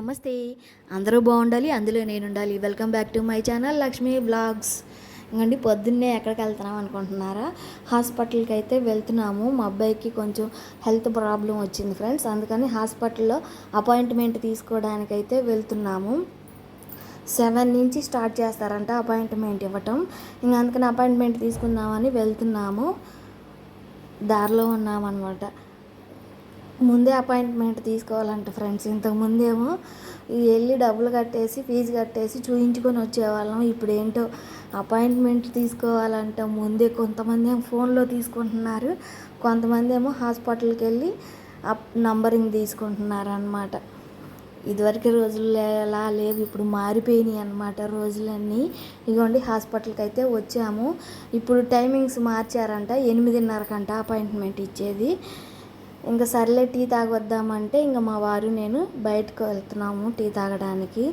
నమస్తే. అందరూ బాగుండాలి అందులో నేను ఉండాలి welcome back to my channel Lakshmi blogs ఇంకండి పొద్దున్నే ఎక్కడికి వెళ్తున్నాం అనుకుంటున్నారా? హాస్పిటల్కి అయితే వెళ్తున్నాము. మా అబ్బాయికి కొంచెం హెల్త్ ప్రాబ్లం వచ్చింది ఫ్రెండ్స్. అందుకని హాస్పిటల్లో అపాయింట్మెంట్ తీసుకోవడానికి అయితే వెళ్తున్నాము. సెవెన్ నుంచి స్టార్ట్ చేస్తారంట అపాయింట్మెంట్ ఇవ్వటం. ఇంకా అందుకని అపాయింట్మెంట్ తీసుకుందామని వెళ్తున్నాము. దారిలో ఉన్నామన్నమాట. ముందే అపాయింట్మెంట్ తీసుకోవాలంట ఫ్రెండ్స్. ఇంతకు ముందేమో వెళ్ళి డబ్బులు కట్టేసి ఫీజు కట్టేసి చూయించుకొని వచ్చేవాళ్ళం. ఇప్పుడు ఏంటో అపాయింట్మెంట్ తీసుకోవాలంటే. ముందే కొంతమంది ఏమో ఫోన్లో తీసుకుంటున్నారు. కొంతమంది ఏమో హాస్పిటల్కి వెళ్ళి అప్ నంబరింగ్ తీసుకుంటున్నారు అనమాట ఇదివరకు రోజుల్లో ఎలా లేవు ఇప్పుడు మారిపోయినాయి అనమాట రోజులన్నీ. ఇగోండి హాస్పిటల్కి అయితే వచ్చాము. ఇప్పుడు టైమింగ్స్ మార్చారంట ఎనిమిదిన్నరకంట అపాయింట్మెంట్ ఇచ్చేది. ఇంకా సర్లే టీ తాగొద్దామంటే ఇంకా మా వారు నేను బయటకు వెళ్తున్నాము టీ తాగడానికి.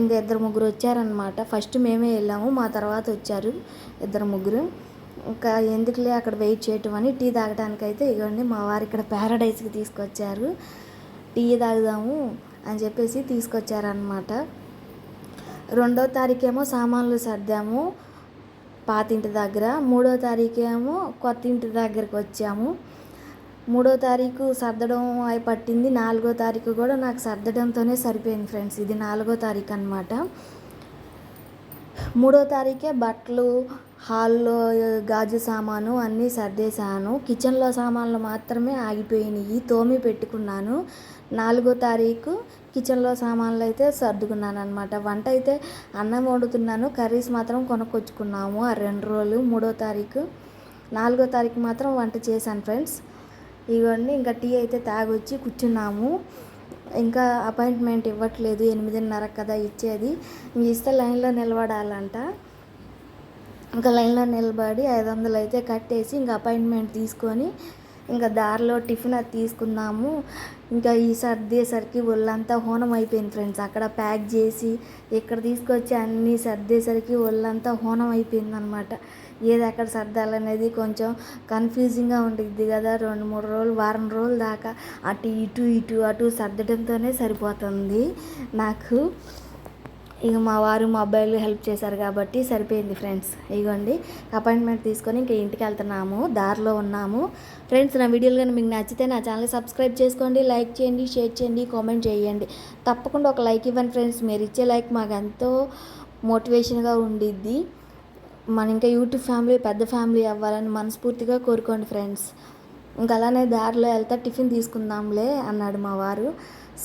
ఇంకా ఇద్దరు ముగ్గురు వచ్చారనమాట ఫస్ట్ మేమే వెళ్ళాము మా తర్వాత వచ్చారు ఇద్దరు ముగ్గురు. ఇంకా ఎందుకులే అక్కడ వెయిట్ చేయటం అని టీ తాగడానికి అయితే ఇవ్వండి మా వారు ఇక్కడ ప్యారడైజ్కి తీసుకొచ్చారు. టీ తాగుదాము అని చెప్పేసి తీసుకొచ్చారనమాట రెండో తారీఖేమో సామాన్లు సర్దాము పాతింటి దగ్గర మూడో తారీఖేమో కొత్త ఇంటి దగ్గరికి వచ్చాము మూడో తారీఖు సర్దడం అయి పట్టింది. నాలుగో తారీఖు కూడా నాకు సర్దడంతోనే సరిపోయింది ఫ్రెండ్స్. ఇది నాలుగో తారీఖు అనమాట మూడో తారీఖే బట్టలు హాల్లో గాజు సామాను అన్నీ సర్దేశాను. కిచెన్లో సామాన్లు మాత్రమే ఆగిపోయినాయి. తోమి పెట్టుకున్నాను. నాలుగో తారీఖు కిచెన్లో సామాన్లు అయితే సర్దుకున్నాను అనమాట వంట అయితే అన్నం వండుతున్నాను. కర్రీస్ మాత్రం కొనుక్కొచ్చుకున్నాము. ఆ రెండు రోజులు. మూడో తారీఖు నాలుగో తారీఖు మాత్రం వంట చేశాను ఫ్రెండ్స్. ఇవన్నీ ఇంకా టీ అయితే తాగొచ్చి కూర్చున్నాము. ఇంకా అపాయింట్మెంట్ ఇవ్వట్లేదు ఎనిమిదిన్నర కదా ఇచ్చేది. ఇస్తే లైన్లో నిలబడాలంట. ఇంకా లైన్లో నిలబడి ఐదు వందలు అయితే కట్టేసి ఇంకా అపాయింట్మెంట్ తీసుకొని ఇంకా దారిలో టిఫిన్ అది తీసుకున్నాము ఇంకా ఈ సర్దేసరికి ఒళ్ళంతా హోనం అయిపోయింది ఫ్రెండ్స్. అక్కడ ప్యాక్ చేసి ఇక్కడ తీసుకొచ్చి అన్నీ సర్దేసరికి ఒళ్ళంతా హోనం అయిపోయింది అనమాట ఏది అక్కడ సర్దాలనేది కొంచెం కన్ఫ్యూజింగ్గా ఉంటుంది కదా. రెండు మూడు రోజులు వారం రోజుల దాకా అటు ఇటు ఇటు అటు సర్దడంతోనే సరిపోతుంది. నాకు ఇక మా వారు మా అబ్బాయిలు హెల్ప్ చేశారు కాబట్టి సరిపోయింది ఫ్రెండ్స్ ఇగోండి అపాయింట్మెంట్ తీసుకొని ఇంకా ఇంటికి వెళ్తున్నాము దారిలో ఉన్నాము. ఫ్రెండ్స్ నా వీడియోలు కానీ మీకు నచ్చితే నా ఛానల్ సబ్స్క్రైబ్ చేసుకోండి లైక్ చేయండి షేర్ చేయండి కామెంట్ చేయండి. తప్పకుండా ఒక లైక్ ఇవ్వండి ఫ్రెండ్స్ మీరు ఇచ్చే లైక్ మాకు ఎంతో మోటివేషన్గా ఉండిద్ది. మన ఇంకా యూట్యూబ్ ఫ్యామిలీ పెద్ద ఫ్యామిలీ అవ్వాలని మనస్ఫూర్తిగా కోరుకోండి ఫ్రెండ్స్ ఇంకా అలానే దారిలో వెళ్తా టిఫిన్ తీసుకుందాంలే అన్నాడు మా వారు.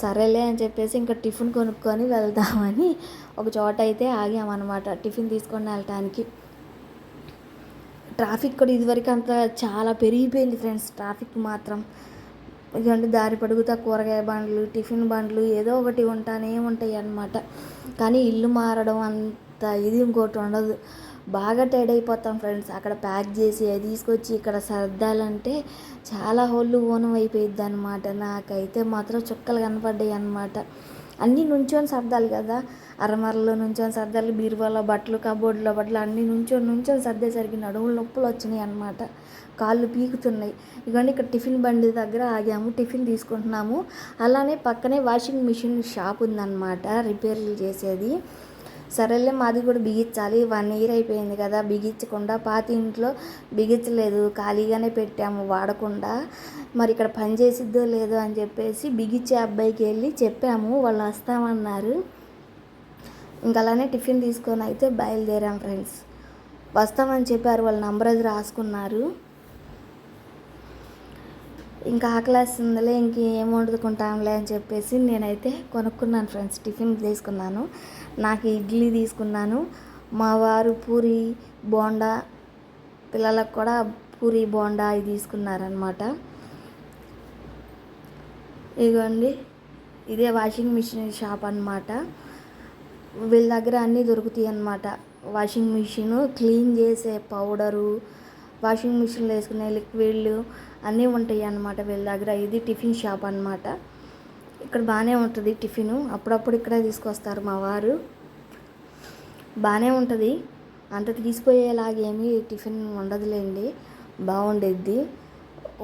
సరేలే అని చెప్పేసి ఇంకా టిఫిన్ కొనుక్కొని వెళ్దామని ఒక చోట అయితే ఆగామన్నమాట టిఫిన్ తీసుకొని వెళ్ళటానికి. ట్రాఫిక్ కూడా ఇదివరకు అంత చాలా పెరిగిపోయింది ఫ్రెండ్స్. ట్రాఫిక్ మాత్రం ఎందుకంటే దారి పడుగుతా కూరగాయ బండ్లు టిఫిన్ బండ్లు ఏదో ఒకటి ఉంటానే ఉంటాయి అన్నమాట. కానీ ఇల్లు మారడం అంత ఇది ఇంకోటి ఉండదు. బాగా టైడ్ అయిపోతాం ఫ్రెండ్స్. అక్కడ ప్యాక్ చేసి అది తీసుకొచ్చి ఇక్కడ సర్దాలంటే చాలా హోళ్ళు ఓనం అయిపోయిద్ది అనమాట నాకైతే మాత్రం చుక్కలు కనపడ్డాయి అనమాట అన్నీ నుంచొని సర్దాలి కదా. అరమరలో నుంచొని సర్దాలి బీరువాలో బట్టలు కబోర్డ్లో బట్టలు అన్నీ నుంచొని నుంచొని సర్దేసరికి నడుములు నొప్పులు వచ్చినాయి అనమాట కాళ్ళు పీకుతున్నాయి. ఇవన్నీ ఇక్కడ టిఫిన్ బండి దగ్గర ఆగాము టిఫిన్ తీసుకుంటున్నాము. అలానే పక్కనే వాషింగ్ మిషన్ షాప్ ఉందన్నమాట రిపేర్లు చేసేది. సరేలే మాది కూడా బిగించాలి వన్ ఇయర్ అయిపోయింది కదా బిగించకుండా పాత ఇంట్లో బిగించలేదు ఖాళీగానే పెట్టాము వాడకుండా. మరి ఇక్కడ పని చేసిద్దో లేదో అని చెప్పేసి బిగించే అబ్బాయికి వెళ్ళి చెప్పాము వాళ్ళు వస్తామన్నారు. ఇంకా అలానే టిఫిన్ తీసుకొని అయితే బయలుదేరాం ఫ్రెండ్స్. వస్తామని చెప్పారు వాళ్ళ నంబర్ అది రాసుకున్నారు. ఇంకా ఆకలేస్తుందిలే ఇంకేం వండుకుంటాంలే అని చెప్పేసి నేనైతే కొనుక్కున్నాను ఫ్రెండ్స్ టిఫిన్ తీసుకున్నాను. నాకు ఇడ్లీ తీసుకున్నాను మా వారు పూరి బోండా పిల్లలకు కూడా పూరి బోండా అవి తీసుకున్నారనమాట ఇదిగోండి ఇదే వాషింగ్ మిషన్ షాప్ అనమాట వీళ్ళ దగ్గర అన్నీ దొరుకుతాయి అన్నమాట వాషింగ్ మిషన్ క్లీన్ చేసే పౌడరు వాషింగ్ మిషన్లో వేసుకునే లిక్విడ్లు అన్నీ ఉంటాయి అన్నమాట వీళ్ళ దగ్గర. ఇది టిఫిన్ షాప్ అనమాట ఇక్కడ బాగానే ఉంటుంది టిఫిను. అప్పుడప్పుడు ఇక్కడే తీసుకొస్తారు మా వారు. బాగానే ఉంటుంది. అంత తీసిపోయేలాగేమీ టిఫిన్ ఉండదులేండి. బాగుండేది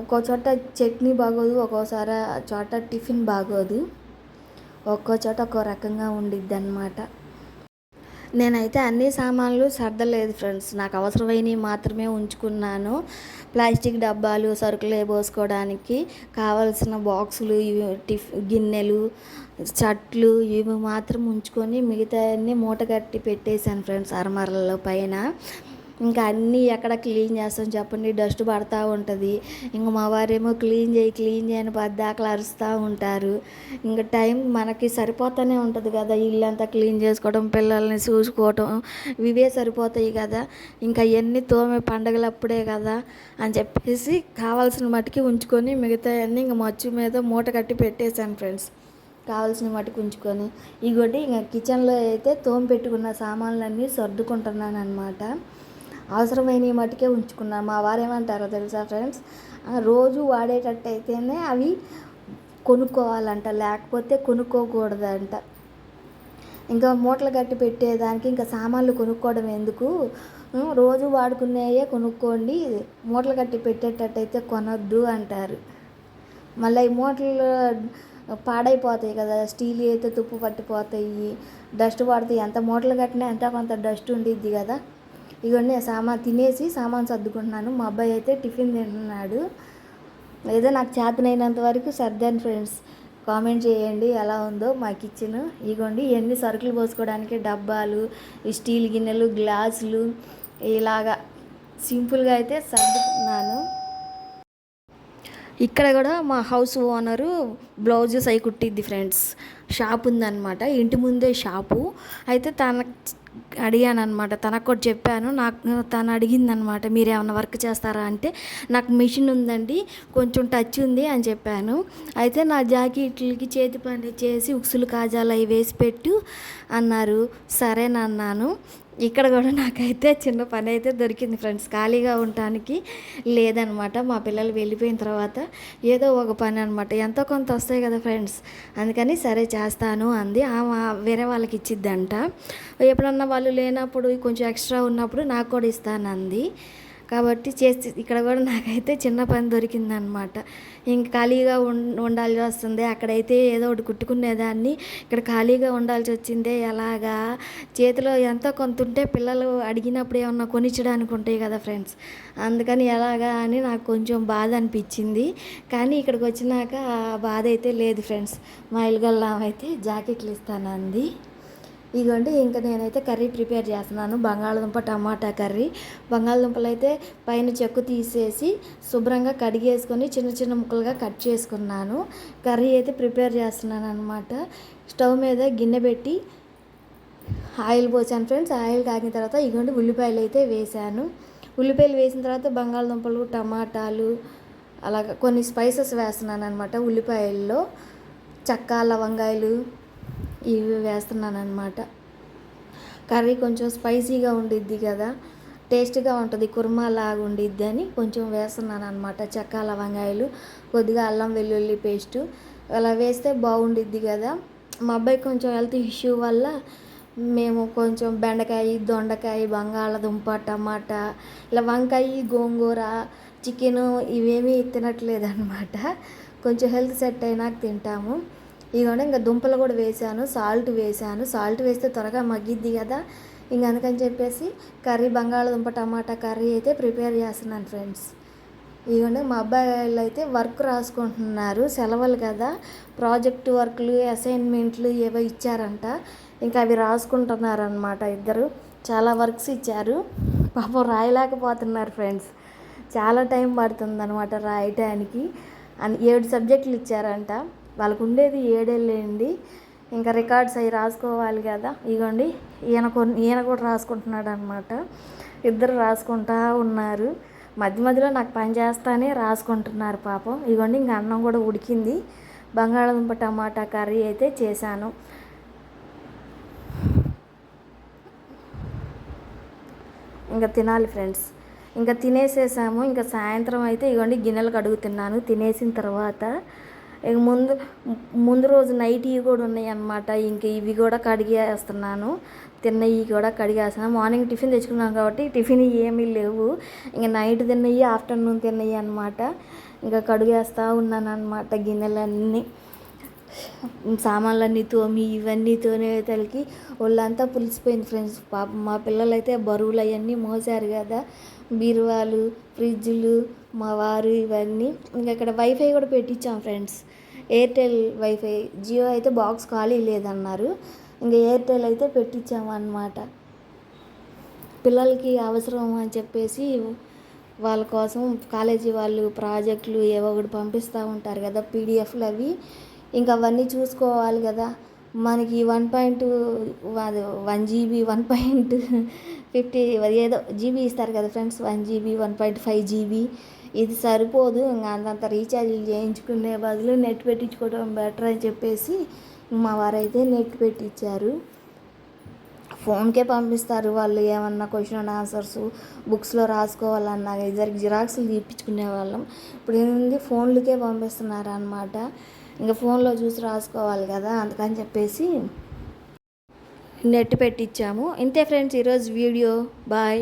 ఒక్కో చోట చట్నీ బాగోదు ఒక్కోసారి చోట టిఫిన్ బాగోదు. ఒక్కో చోట ఒక్కో రకంగా ఉండిద్ది అనమాట నేనైతే అన్ని సామాన్లు సర్దలేదు ఫ్రెండ్స్. నాకు అవసరమైనవి మాత్రమే ఉంచుకున్నాను. ప్లాస్టిక్ డబ్బాలు సరుకులు పోసుకోవడానికి కావలసిన బాక్సులు ఇవి టిఫ్ గిన్నెలు చట్లు ఇవి మాత్రం ఉంచుకొని మిగతా అన్నీ మూట కట్టి పెట్టేశాను ఫ్రెండ్స్ అరమరల పైన. ఇంకా అన్నీ ఎక్కడ క్లీన్ చేస్తాం చెప్పండి డస్ట్ పడతా ఉంటుంది. ఇంక మా వారేమో క్లీన్ చేయి క్లీన్ చేయని పద్దాకలు అరుస్తూ ఉంటారు. ఇంకా టైం మనకి సరిపోతూనే ఉంటుంది కదా ఇల్లంతా క్లీన్ చేసుకోవడం పిల్లల్ని చూసుకోవటం ఇవే సరిపోతాయి కదా. ఇంకా ఎన్ని తోమే పండగలప్పుడే కదా అని చెప్పేసి కావాల్సిన మట్టుకి ఉంచుకొని మిగతా అన్నీ ఇంకా మచ్చు మీద మూట కట్టి పెట్టేశాను ఫ్రెండ్స్. కావాల్సిన మటుకు ఉంచుకొని. ఇగోటి ఇంకా కిచెన్లో అయితే తోమి పెట్టుకున్న సామాన్లన్నీ సర్దుకుంటున్నాను అనమాట అవసరమైన మట్టుకే ఉంచుకున్నాను మా వారు ఏమంటారో తెలుసా ఫ్రెండ్స్? రోజు వాడేటట్టు అయితేనే అవి కొనుక్కోవాలంట లేకపోతే కొనుక్కోకూడదంట. ఇంకా మూటలు కట్టి పెట్టేదానికి ఇంకా సామాన్లు కొనుక్కోవడం ఎందుకు? రోజు వాడుకునేవే కొనుక్కోండి మూటలు కట్టి పెట్టేటట్టయితే కొనొద్దు అంటారు. మళ్ళీ ఈ మూటలు పాడైపోతాయి కదా స్టీల్ అయితే తుప్పు పట్టిపోతాయి డస్ట్ పడతాయి ఎంత మూటలు కట్టినా ఎంత కొంత డస్ట్ ఉండిద్ది కదా. ఇవన్నీ సామాన్ తినేసి సామాన్ సర్దుకుంటున్నాను. మా అబ్బాయి అయితే టిఫిన్ తింటున్నాడు. ఏదో నాకు చేతనైనంత వరకు సర్దాను ఫ్రెండ్స్. కామెంట్ చేయండి ఎలా ఉందో మా కిచెన్ ఇగోండి ఇవన్నీ సరుకులు పోసుకోవడానికి డబ్బాలు స్టీల్ గిన్నెలు గ్లాసులు ఇలాగా సింపుల్గా అయితే సర్దుకున్నాను ఇక్కడ కూడా మా హౌస్ ఓనరు బ్లౌజెస్ అవి కుట్టిద్ది ఫ్రెండ్స్. షాప్ ఉందన్నమాట. ఇంటి ముందే షాపు. అయితే తన అడిగాను అనమాట తనకు కూడా చెప్పాను. నాకు తను అడిగిందనమాట మీరు ఏమైనా వర్క్ చేస్తారా? అంటే నాకు మిషన్ ఉందండి కొంచెం టచ్ ఉంది అని చెప్పాను. అయితే నా జాకెట్లకి చేతి పని చేసి ఉక్సులు కాజాలు అవి వేసి పెట్టు అన్నారు. సరేనన్నాను. ఇక్కడ కూడా నాకైతే చిన్న పని అయితే దొరికింది ఫ్రెండ్స్. ఖాళీగా ఉండటానికి లేదనమాట. మా పిల్లలు వెళ్ళిపోయిన తర్వాత ఏదో ఒక పని అనమాట. ఎంతో కొంత వస్తాయి కదా ఫ్రెండ్స్. అందుకని సరే చేస్తాను అంది. ఆమె వేరే వాళ్ళకి ఇచ్చిద్దంట. ఎప్పుడన్నా వాళ్ళు లేనప్పుడు కొంచెం ఎక్స్ట్రా ఉన్నప్పుడు నాకు కూడా ఇస్తాను అంది కాబట్టి చేసి ఇక్కడ కూడా నాకైతే చిన్న పని దొరికిందనమాట. ఇంక ఖాళీగా ఉండాల్సి వస్తుంది. అక్కడైతే ఏదో ఒకటి కుట్టుకునేదాన్ని. ఇక్కడ ఖాళీగా ఉండాల్సి వచ్చిందే. ఎలాగా? చేతిలో ఎంతో కొంత ఉంటే పిల్లలు అడిగినప్పుడు ఏమన్నా కొనిచ్చడానికి ఉంటాయి కదా ఫ్రెండ్స్. అందుకని ఎలాగా అని నాకు కొంచెం బాధ అనిపించింది. కానీ ఇక్కడికి వచ్చినాక ఆ బాధ అయితే లేదు ఫ్రెండ్స్. మా ఇల్గల్లాం అయితే జాకెట్లు ఇస్తానంది. ఇదిగోండి ఇంకా నేనైతే కర్రీ ప్రిపేర్ చేస్తున్నాను. బంగాళదుంప టమాటా కర్రీ. బంగాళదుంపలు అయితే పైన చెక్కు తీసేసి శుభ్రంగా కడిగేసుకొని చిన్న చిన్న ముక్కలుగా కట్ చేసుకున్నాను. కర్రీ అయితే ప్రిపేర్ చేస్తున్నాను అనమాట స్టవ్ మీద గిన్నె పెట్టి ఆయిల్ పోసాను ఫ్రెండ్స్. ఆయిల్ కాగిన తర్వాత ఇగోండి ఉల్లిపాయలు అయితే వేసాను. ఉల్లిపాయలు వేసిన తర్వాత బంగాళదుంపలు టమాటాలు అలాగ కొన్ని స్పైసెస్ వేస్తున్నాను అనమాట ఉల్లిపాయల్లో. చక్క లవంగాయలు ఇవి వేస్తున్నాను అనమాట కర్రీ కొంచెం స్పైసీగా ఉండిద్ది కదా టేస్ట్గా ఉంటుంది కుర్మా లాగా ఉండిద్ది అని కొంచెం వేస్తున్నాను అనమాట చెక్క లవంగాయలు కొద్దిగా అల్లం వెల్లుల్లి పేస్టు అలా వేస్తే బాగుండిద్ది కదా. మా అబ్బాయి కొంచెం హెల్త్ ఇష్యూ వల్ల మేము కొంచెం బెండకాయ దొండకాయ బంగాళదుంప టమాటా ఇలా వంకాయ గోంగూర చికెను ఇవేమీ తినట్లేదు అనమాట కొంచెం హెల్త్ సెట్ అయినాక తింటాము. ఇదిగోండి ఇంకా దుంపలు కూడా వేసాను సాల్ట్ వేసాను సాల్ట్ వేస్తే త్వరగా మగ్గిద్ది కదా. ఇంక అందుకని చెప్పేసి కర్రీ బంగాళదుంప టమాటా కర్రీ అయితే ప్రిపేర్ చేస్తున్నాను ఫ్రెండ్స్. ఇదిగోండి మా అబ్బాయిలు అయితే వర్క్ రాసుకుంటున్నారు సెలవులు కదా. ప్రాజెక్ట్ వర్క్లు అసైన్మెంట్లు ఏవో ఇచ్చారంట. ఇంకా అవి రాసుకుంటున్నారు అనమాట ఇద్దరు. చాలా వర్క్స్ ఇచ్చారు. పాపం రాయలేకపోతున్నారు ఫ్రెండ్స్. చాలా టైం పడుతుందనమాట రాయటానికి. అని ఏడు సబ్జెక్టులు ఇచ్చారంట. వాళ్ళకు ఉండేది ఏడేళ్ళండి ఇంకా రికార్డ్స్ అవి రాసుకోవాలి కదా. ఇగోండి ఈయన కొన్ని ఈయన కూడా రాసుకుంటున్నాడు అనమాట ఇద్దరు రాసుకుంటా ఉన్నారు. మధ్య మధ్యలో నాకు పని చేస్తానే రాసుకుంటున్నారు పాపం. ఇగోండి ఇంకా అన్నం కూడా ఉడికింది. బంగాళదుంప టమాటా కర్రీ అయితే చేశాను. ఇంకా తినాలి ఫ్రెండ్స్. ఇంకా తినేసేసాము. ఇంకా సాయంత్రం అయితే ఇగోండి గిన్నెలు కడుగుతున్నాను. తినేసిన తర్వాత ఇక ముందు ముందు రోజు నైట్ ఇవి కూడా ఉన్నాయి అన్నమాట. ఇంక ఇవి కూడా కడిగేస్తున్నాను. తిన్నవి కూడా కడిగేస్తున్నాను. మార్నింగ్ టిఫిన్ తెచ్చుకున్నాను కాబట్టి టిఫిన్ ఏమీ లేవు. ఇంక నైట్ తిన్నవి ఆఫ్టర్నూన్ తిన్నవి అనమాట ఇంకా కడుగేస్తూ ఉన్నాను అనమాట గిన్నెలన్నీ. సామాన్లన్నీ తోమి ఇవన్నీ తోనేతలకి ఒళ్ళంతా పులిసిపోయింది ఫ్రెండ్స్ పాప మా పిల్లలైతే బరువులు అవన్నీ మోసారు కదా. బీరువాలు ఫ్రిడ్జ్లు మా వారు ఇవన్నీ. ఇంకా ఇక్కడ వైఫై కూడా పెట్టించాం ఫ్రెండ్స్. ఎయిర్టెల్ వైఫై జియో అయితే బాక్స్ ఖాళీ లేదన్నారు. ఇంకా ఎయిర్టెల్ అయితే పెట్టించాము అన్నమాట. పిల్లలకి అవసరం అని చెప్పేసి వాళ్ళ కోసం కాలేజీ వాళ్ళు ప్రాజెక్టులు ఏవో ఒకటి పంపిస్తూ ఉంటారు కదా పీడిఎఫ్లు అవి. ఇంకా అవన్నీ చూసుకోవాలి కదా. మనకి one point one GB one point fifty ఏదో జీబీ ఇస్తారు కదా friends one GB one point five GB ఇది సరిపోదు ఇంకా అంతంత రీఛార్జీలు చేయించుకునే బదులు నెట్ పెట్టించుకోవడం బెటర్ అని చెప్పేసి మా వారైతే నెట్ పెట్టించారు ఫోన్కే పంపిస్తారు వాళ్ళు ఏమన్నా క్వశ్చన్ అండ్ ఆన్సర్స్ బుక్స్లో రాసుకోవాలన్నా ఇద్దరికి జిరాక్స్లు తీపించుకునే వాళ్ళం. ఇప్పుడు ఏంటంటే ఫోన్లకే పంపిస్తున్నారు అనమాట ఇంకా ఫోన్లో చూసి రాసుకోవాలి కదా అందుకని చెప్పేసి నెట్ పెట్టించాము ఇంతే ఫ్రెండ్స్ ఈరోజు వీడియో. బాయ్.